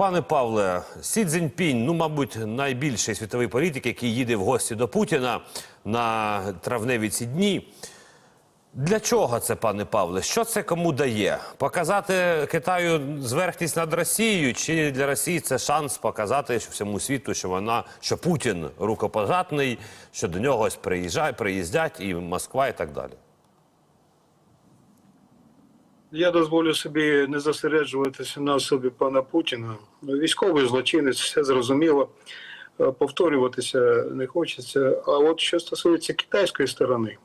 Пане Павле, Сі Цзіньпінь, ну, мабуть, найбільший світовий політик, який їде в гості до Путіна на травневі ці дні. Для чого це, пане Павле? Що це кому дає? Показати Китаю зверхність над Росією, чи для Росії це шанс показати всьому світу, що вона, що Путін рукопожатний, що до нього ось приїжджає, приїздять і Москва, і так далі? Я дозволю собі не зосереджуватися на особі пана Путіна. Військовий злочинець, все зрозуміло. Е, Повторюватися не хочеться. А от що стосується китайської сторони,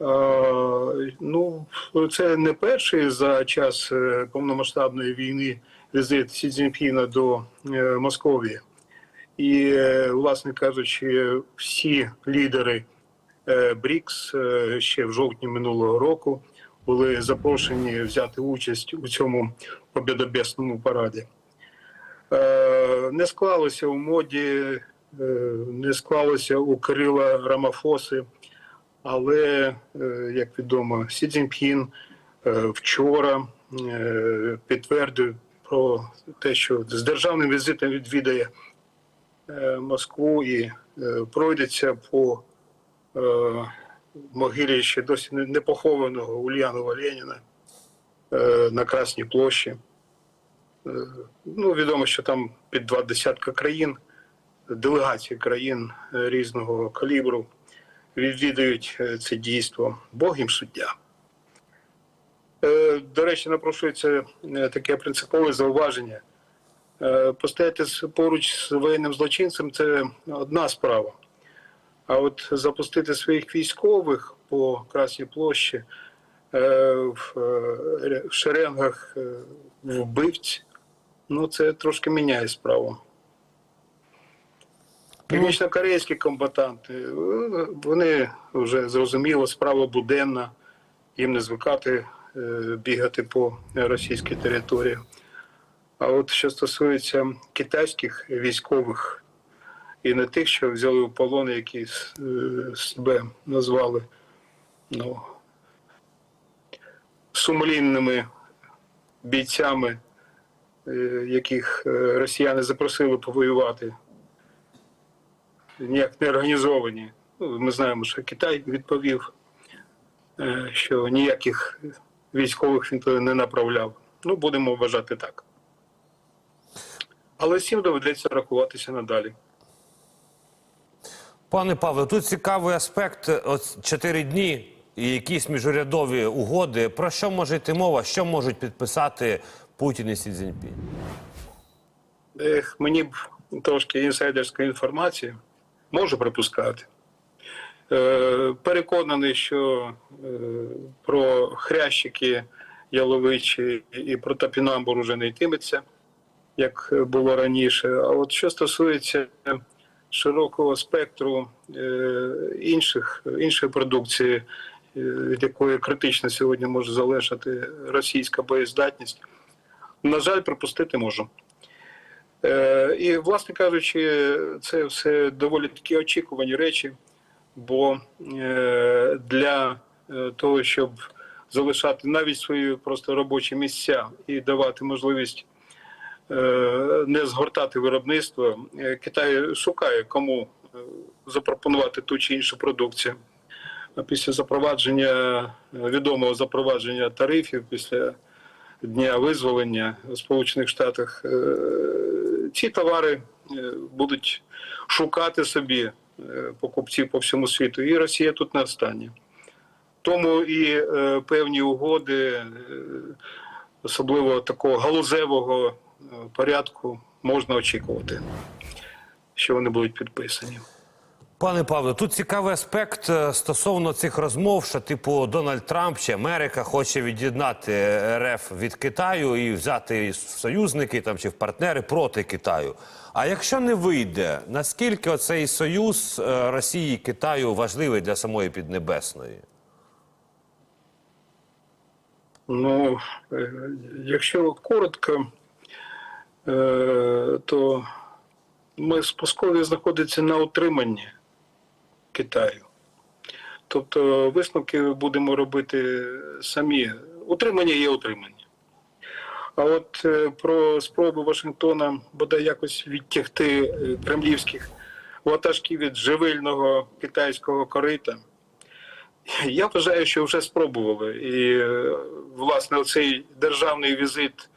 е, ну це не перший за час е, повномасштабної війни візит Сі Цзіньпіна до Московії. І, власне кажучи, всі лідери БРІКС ще в жовтні минулого року були запрошені взяти участь у цьому побєдобєсному параді. Е, Не склалося у моді, е, не склалося у Кирила Рамафоси, але, е, як відомо, Сі Цзіньпін вчора підтвердив про те, що з державним візитом відвідає Москву і пройдеться по могилі ще досі не похованого Ульянова Леніна е, на Красній площі. Е, Ну, відомо, що там під два десятка країн, делегації країн е, різного калібру відвідують це дійство. Бог їм суддя. До речі, напрошується таке принципове зауваження. Постояти поруч з воєнним злочинцем це одна справа. А от запустити своїх військових по Красній площі е, в, е, шеренгах е, вбивць, ну це трошки міняє справу. Північно-корейські комбатанти, вони вже зрозуміло, справа буденна, їм не звикати бігати по російській території. А от що стосується китайських військових, і не тих, що взяли у полон, які е, себе назвали ну, сумлінними бійцями, е, яких е, росіяни запросили повоювати, ніяк не організовані. Ну, ми знаємо, що Китай відповів, що ніяких військових він туди не направляв. Ну, будемо вважати так. Але всім доведеться рахуватися надалі. Пане Павле, тут цікавий аспект. От чотири дні і якісь міжурядові угоди. Про що може йти мова? Що можуть підписати Путін і Сі Цзіньпінь? Ех, мені б трошки інсайдерської інформації можу припускати. Е, переконаний, що е, про хрящики Яловичі і про топінамбур уже не йтиметься, як було раніше. А от що стосується широкого спектру е, інших, іншої продукції, е, від якої критично сьогодні може залежати російська боєздатність, на жаль, припустити можу. Е, І, власне кажучи, це все доволі такі очікувані речі, бо для того, щоб залишати навіть свої просто робочі місця і давати можливість не згортати виробництво, е, Китай шукає кому е, запропонувати ту чи іншу продукцію. Після запровадження е, відомого запровадження тарифів після дня визволення в Сполучених Штатах е, ці товари е, будуть шукати собі е, покупців по всьому світу, і Росія тут не остання. Тому і е, певні угоди, е, особливо такого галузевого е, порядку, можна очікувати, що вони будуть підписані. Пане Павле, тут цікавий аспект е, стосовно цих розмов, що типу Дональд Трамп чи Америка хоче від'єднати РФ від Китаю і взяти в союзники там чи в партнери проти Китаю. А якщо не вийде, наскільки оцей союз е, Росії і Китаю важливий для самої Піднебесної? Ну, е, якщо коротко, то ми з Московії знаходиться на утриманні Китаю. Тобто висновки будемо робити самі. Утримання є утримання. А от е, про спробу Вашингтона бодай якось відтягти е, кремлівських ватажків від живильного китайського корита. Я вважаю, що вже спробували. І, е, власне, оцей державний візит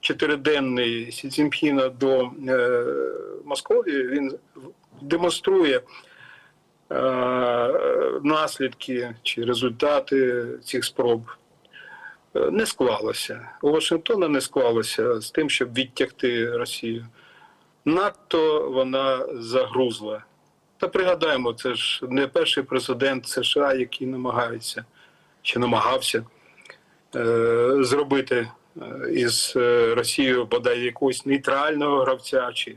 чотириденний Сі Цзіньпіна до е, Московії, він демонструє е, наслідки чи результати цих спроб. Е, Не склалося. У Вашингтона не склалося з тим, щоб відтягти Росію. Надто вона загрузла. Та пригадаємо, це ж не перший президент США, який намагається чи намагався е, зробити із е, Росією бодай якогось нейтрального гравця, чи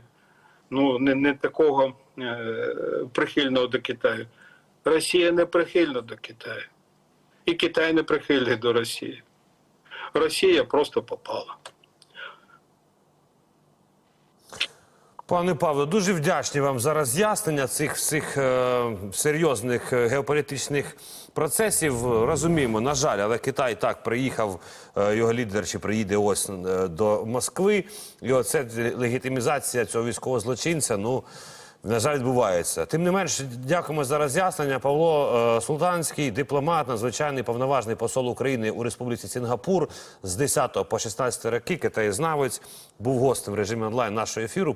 ну не, не такого е, прихильного до Китаю. Росія не прихильна до Китаю. І Китай не прихильний до Росії. Росія просто попала. Пане Павло, дуже вдячні вам за роз'яснення цих всіх е, серйозних е, геополітичних процесів. Розуміємо, на жаль, але Китай так приїхав, е, його лідер чи приїде ось е, до Москви. І оце легітимізація цього військового злочинця. Ну на жаль, відбувається. Тим не менш, дякуємо за роз'яснення. Павло е, Султанський, дипломат, надзвичайний повноважний посол України у Республіці Сінгапур з 10 по 16 роки, китаєзнавець, був гостем в режимі онлайн нашого ефіру.